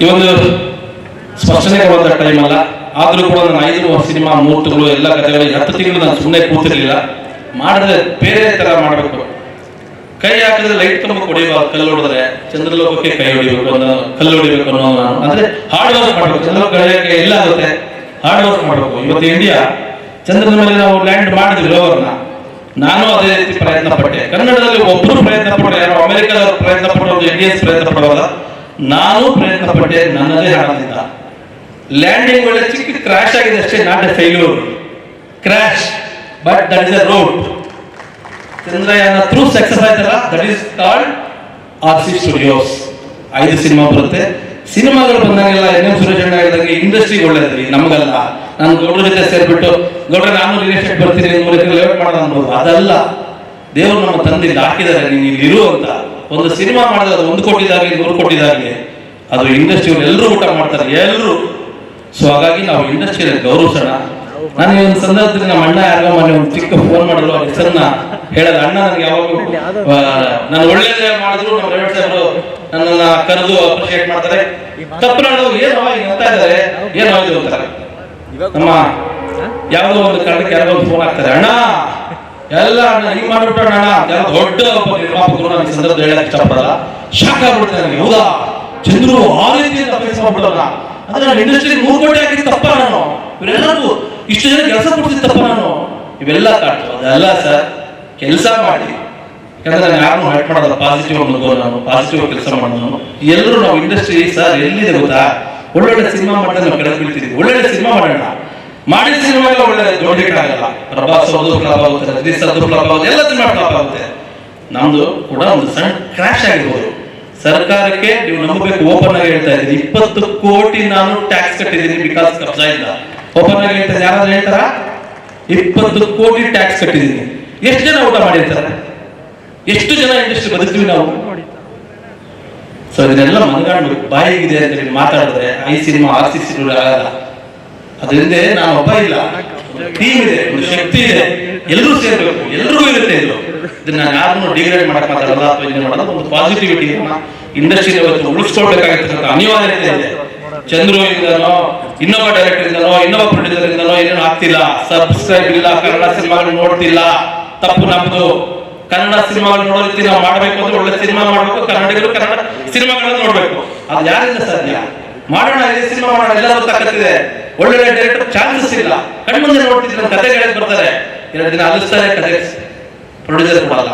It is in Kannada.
ಈ ಒಂದು ಸ್ಪಷ್ಟನೆ ಬಂದ ಟೈಮ್ ಅಲ್ಲ. ಆದರೂ ಕೂಡ ನಾನು ಐದು ಸಿನಿಮಾ ಮೂರ್ತಗಳು ಎಲ್ಲ ಕಥೆಗಳು ಹತ್ತು ತಿಂಗಳು ನಾನು ಸುಮ್ಮನೆ ಕೂತಿರ್ಲಿಲ್ಲ. ಮಾಡಿದ್ರೆ ಬೇರೆ ಥರ ಮಾಡಬೇಕು. ಕೈ ಹಾಕಿದ್ರೆ ಲೈಟ್ ತುಂಬ ಹೊಡಿಬಾರ್ದು ಕಲ್ಲು ಹೊಡೆದ್ರೆ. ಚಂದ್ರಲೋಕಕ್ಕೆ ಕೈ ಹೊಡಿಬೇಕು ಅನ್ನೋ ಕಲ್ಲು ಹೊಡಿಬೇಕು ಅನ್ನೋ ನಾನು. ಅಂದ್ರೆ ಹಾರ್ಡ್ ವರ್ಕ್ ಮಾಡಬೇಕು. ಚಂದ್ರಲೋಕ ಎಲ್ಲ ಆಗುತ್ತೆ. ಹಾರ್ಡ್ ವರ್ಕ್ ಮಾಡಬೇಕು. ಇವತ್ತು ಇಂಡಿಯಾ ಚಂದ್ರನ ಮೇಲೆ ನಾವು ಲ್ಯಾಂಡ್ ಮಾಡಿದ್ವಿ ರೋವರ್ನ ನಾನು ಅದೇ ರೀತಿ ಪ್ರಯತ್ನ ಪಟ್ಟೆ ಕನ್ನಡದಲ್ಲಿ ಒಬ್ಬರು ಪ್ರಯತ್ನ ಪಟ್ಟೆ ಯಾರೋ, ಅಮೆರಿಕದವರು ಪ್ರಯತ್ನ ಪಡೋದು ಇಂಡಿಯನ್ಸ್ ಪ್ರಯತ್ನ ಪಡೋಲ್ಲ ನಾನು ಪ್ರಯತ್ನ ಪಟ್ಟೆ ನನ್ನದೇ ಹಣದಿಂದ ಲ್ಯಾಂಡಿಂಗ್ ಒಳ್ಳೆ ಚಿಕ್ಕ ಕ್ರಾಶ್ ಆಗಿದೆ ಅಷ್ಟೇ not a failure crash but that is a road Chandrayaan through success ಆಯ್ತಲ್ಲ that is called R C studios ಐದು ಸಿನಿಮಾ ಬರುತ್ತೆ. ಸಿನಿಮಾಗಳು ಬಂದಾಗೆಲ್ಲ ಎನ್ ಎಂ ಸುರೇಶ್ ಅಣ್ಣ ಹೇಳಿದಂಗೆ ಇಂಡಸ್ಟ್ರಿ ಒಳ್ಳೇದ್ರಿ, ನಮಗಲ್ಲ. ನಾನು ಗೌಡ್ರ ಜೊತೆ ಸೇರ್ಬಿಟ್ಟು, ಗೌಡ್ರ ನಾನು ರಿಯಲ್ ಬರ್ತೀನಿ ಮೂಲಕ ಲೇಔಟ್ ಮಾಡೋದು ಅನ್ಬೋದು ಅದಲ್ಲ. ದೇವರು ನಮ್ಮ ತಂದೆ ಹಾಕಿದ್ದಾರೆ, ನೀನು ಇಲ್ಲಿ ಇರು ಅಂತ. ಒಂದು ಸಿನಿಮಾ ಮಾಡಿದ್ರೆ ಅದು ಒಂದು ಕೋಟಿದಾಗಲಿ ನೂರು ಕೋಟಿದಾಗಲಿ ಅದು ಇಂಡಸ್ಟ್ರಿಯಲ್ಲಿ ಎಲ್ಲರೂ ಊಟ ಮಾಡ್ತಾರೆ ಎಲ್ಲರೂ ಸೊ ಹಾಗಾಗಿ ನಾವು ಇಂಡಸ್ಟ್ರಿಯಲ್ಲಿ ಗೌರವಿಸೋಣ. ನಾನು ಒಂದು ಸಂದರ್ಭದಲ್ಲಿ ನಮ್ಮ ಅಣ್ಣ ಯಾರಿಗೋ ಮನೆ ಒಂದು ಚಿಕ್ಕ ಫೋನ್ ಮಾಡಿದ್ರು, ಅವ್ರ ಹೆಸರನ್ನ ಹೇಳಿದ ಅಣ್ಣ ನನಗೆ ಯಾವಾಗಲೂ ನಾನು ಒಳ್ಳೇದೇ ಮಾಡಿದ್ರು, ನಮ್ಮ ರೇವಣ್ ಸಾಹೇಬರು ನನ್ನನ್ನ ಕರೆದು ಅಪ್ರಿಶಿಯೇಟ್ ಮಾಡ್ತಾರೆ. ತಪ್ಪು ನಾಡು ಏನೋ ಅಂತ ಇದ್ದಾರೆ, ಏನೋ ಅಂತಾರೆ. ನಮ್ಮ ಯಾವುದೋ ಒಂದು ಕಾರಣಕ್ಕೆ ಯಾರೋ ಒಂದು ಫೋನ್ ಆಗ್ತಾರೆ ಅಣ್ಣ ಎಲ್ಲ ಹಿಂಗ್ ಮಾಡ್ಬಿಟ್ಟಣ್ಣ ದೊಡ್ಡ ಒಬ್ಬ ನಿರ್ಮಾಪಕರು ನಾನು ಈ ಸಂದರ್ಭದಲ್ಲಿ ಹೇಳಕ್ ಇಷ್ಟಪಡಲ್ಲ. ಶಾಕ್ ಆಗ್ಬಿಡ್ತಾರೆ ನನಗೆ. ಹೌದಾ? ಚಂದ್ರು ಆ ರೀತಿಯಿಂದ ಫೇಸ್ ಮಾಡ್ಬಿಡೋಣ ಅಂದ್ರೆ ನಾನು ಇಂಡಸ್ಟ್ರಿ ಮೂರು ಕೋಟಿ ಹಾಕಿದ್ ತಪ್ಪ ನಾನು. ಇವರೆಲ್ಲರಿಗೂ ಇಷ್ಟು ಜನ ಕೆಲಸ ಕೊಡ್ತಿದ್ದ ತಪ್ಪ ನಾನು. ಇವೆಲ್ಲ ಕಾಟು ಅದಲ್ಲ ಸರ್, ಕೆಲಸ ಮಾಡಿ. ಯಾಕಂದ್ರೆ ನಾನು ಹರ್ಟ್ ಮಾಡೋಲ್ಲ ಪಾಸಿಟಿವ್ ಅನ್ನೋದು ನಾನು ಪಾಸಿಟಿವ್ ಕೆಲಸ ಮಾಡೋನು ಎಲ್ಲರೂ ನಾವು ಇಂಡಸ್ಟ್ರಿ ಸರ್ ಎಲ್ಲಿದೆ ಗೊತ್ತಾ? ಒಳ್ಳೊಳ್ಳೆ ಸಿನಿಮಾ ಮಾಡಿದ್ರೆ ನಾವು ಕೆಳಗೆ ಬೀಳ್ತಿದ್ವಿ ಒಳ್ಳೊಳ್ಳೆ ಸಿನಿಮಾ ಮಾಡೋಣ. ಮಾಡಿದ ಸಿನಿಮಾ ಎಲ್ಲ ಒಳ್ಳೆ ದೊಡ್ಡ ಆಗಲ್ಲ. ಪ್ರಭಾಸ್ ಅವರು ಫ್ಲಾಪ್ ಆಗುತ್ತೆ, ರಜನೀಶ್ ಅದು ಫ್ಲಾಪ್ ಆಗುತ್ತೆ, ಎಲ್ಲ ಸಿನಿಮಾ ಫ್ಲಾಪ್ ಆಗುತ್ತೆ. ನಮ್ದು ಕೂಡ ಒಂದು ಸಣ್ಣ ಕ್ರಾಶ್ ಆಗಿರ್ಬೋದು. ಸರ್ಕಾರಕ್ಕೆ ನೀವು ನಂಬಬೇಕು ಓಪನ್ ಆಗಿ ಹೇಳ್ತಾ ಇದ್ದೀನಿ. ಇಪ್ಪತ್ತು ಕೋಟಿ ನಾನು ಟ್ಯಾಕ್ಸ್ ಕಟ್ಟಿದ್ದೀನಿ ಬಿಕಾಸ್ ಕಬ್ಜಾ ಇಲ್ಲ ಓಪನ್ ಆಗಿ ಹೇಳ್ತಾ ಯಾರಾದ್ರು ಹೇಳ್ತಾರ? ಇಪ್ಪತ್ತು ಕೋಟಿ ಟ್ಯಾಕ್ಸ್ ಕಟ್ಟಿದ್ದೀನಿ. ಎಷ್ಟು ಜನ ಊಟ ಮಾಡಿರ್ತಾರೆ? ಎಷ್ಟು ಜನ ಇಂಡಸ್ಟ್ರಿ ಬದುಕ್ತೀವಿ ನಾವು? ಸೊ ಇದನ್ನೆಲ್ಲ ಮನಗಾಡ್ಬೇಕು ಬಾಯಿಗಿದೆ ಅಂತ ಹೇಳಿ ಮಾತಾಡಿದ್ರೆ I cinema R C cinema ಆಗಲ್ಲ. ಅದರಿಂದ ನಾನು ಒಬ್ಬ ಇಲ್ಲ. ಟೀಮ್ ಇದೆ, ಒಂದು ಶಕ್ತಿ ಇದೆ. ಎಲ್ಲರೂ ಸೇರ್ಬೇಕು. ಎಲ್ರಿಗೂ ಇರುತ್ತೆ ಇದು. ಇದನ್ನ ಯಾರನ್ನು ಡಿಗ್ರೇಡ್ ಮಾಡಕ್ ಮಾತಾಡಲ್ಲ ಅಥವಾ ಇದನ್ನ ಮಾಡಲ್ಲ, ಒಂದು ಪಾಸಿಟಿವಿಟಿ ಇಂಡಸ್ಟ್ರಿ ಇವತ್ತು ಉಳಿಸ್ಕೊಳ್ಬೇಕಾಗಿರ್ತಕ್ಕಂಥ ಅನಿವಾರ್ಯತೆ ಇದೆ. ಚಂದ್ರು ಇಂದನೋ, ಇನ್ನೊಬ್ಬ ಡೈರೆಕ್ಟರ್ ಇಂದನೋ, ಇನ್ನೊಬ್ಬ ಪ್ರೊಡ್ಯೂಸರ್ ಇಂದನೋ ಏನೇನು ಆಗ್ತಿಲ್ಲ. ಸಬ್ಸ್ಕ್ರೈಬ್ ಇಲ್ಲ, ಕನ್ನಡ ಸಿನಿಮಾಗಳು ನೋಡ್ತಿಲ್ಲ. ತಪ್ಪು ನಮ್ದು. ಕನ್ನಡ ಸಿನಿಮಾಗಳು ನೋಡೋದಕ್ಕೆ ನಾವು ಮಾಡಬೇಕು ಅಂದ್ರೆ ಒಳ್ಳೆ ಸಿನಿಮಾ ಮಾಡಬೇಕು. ಕನ್ನಡಿಗರು ಕನ್ನಡ ಸಿನಿಮಾಗಳನ್ನು ನೋಡ್ಬೇಕು. ಅದು ಯಾರಿಂದ ಸಾಧ್ಯ? ಮಾಡೋಣ ಸಿನಿಮಾ ಮಾಡೋಣ ಎಲ್ಲರೂ ತಾಕತ್ತಿದೆ. ಒಳ್ಳೊಳ್ಳೆ ಡೈರೆಕ್ಟರ್ ಚಾನ್ಸಸ್ ಇಲ್ಲ. ಕಣ್ಮುಂದೆ ನೋಡ್ತಿದ್ರೆ ಕತೆ ಬರ್ತಾರೆ ಎರಡು ದಿನ ಅಲಿಸ್ತಾರೆ ಕತೆ ಪ್ರೊಡ್ಯೂಸರ್ ಕೊಡಲ್ಲ